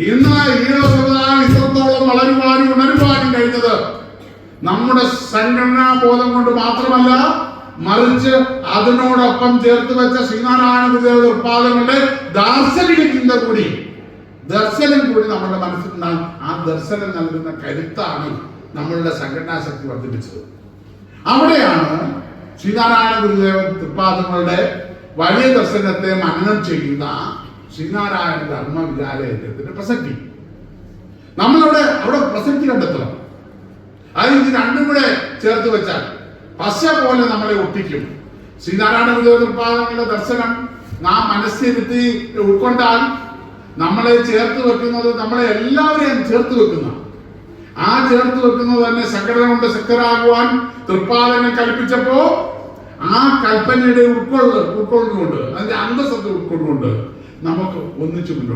ഇന്ന് സമുദായം ഇത്രത്തോളം വളരുവാനും ഉണരുവാനും കഴിഞ്ഞത്. നമ്മുടെ സംഘടനാ ബോധം കൊണ്ട് മാത്രമല്ല മറിച്ച് അതിനോടൊപ്പം ചേർത്ത് വെച്ച ശ്രീനാരായണ ഗുരുദേവ ഉത്പാദങ്ങളുടെ ദാർശനിക ചിന്ത കൂടി ദർശനം കൂടി നമ്മുടെ മനസ്സിലുണ്ടാകും ആ ദർശനം നൽകുന്ന കരുത്താണ് നമ്മളുടെ സംഘടനാ ശക്തി വർദ്ധിപ്പിച്ചത്. അവിടെയാണ് ശ്രീനാരായണ ഗുരുദേവ തൃപ്പാദങ്ങളുടെ വലിയ ദർശനത്തെ മനനം ചെയ്യുന്ന ശ്രീനാരായണ ധർമ്മ വിദ്യാലയത്തിന്റെ പ്രസക്തി. നമ്മളവിടെ അവിടെ പ്രസക്തി കണ്ടെത്തണം. അത് ഇത് രണ്ടും കൂടെ ചേർത്ത് വെച്ചാൽ പശ പോലെ നമ്മളെ ഒട്ടിക്കും. ശ്രീനാരായണ വിദ്യോത്പാദങ്ങളുടെ ദർശനം നാം മനസ്സിരുത്തി ഉൾക്കൊണ്ടാൽ നമ്മളെ ചേർത്ത് വെക്കുന്നത് നമ്മളെ എല്ലാവരെയും ചേർത്ത് വെക്കുന്ന ആ ചേർത്ത് വെക്കുന്നത് തന്നെ സംഘടന കൊണ്ട് ശക്തരാകുവാൻ തൃപ്പാദനെ കൽപ്പിച്ചപ്പോ ആ കൽപ്പനയുടെ ഉൾക്കൊള്ളു ഉൾക്കൊള്ളുന്നുണ്ട്. അതിന്റെ അന്തസ്സത്തെ ഉൾക്കൊള്ളുന്നുണ്ട്. നമുക്ക് ഒന്നിച്ചു മുന്നോട്ട്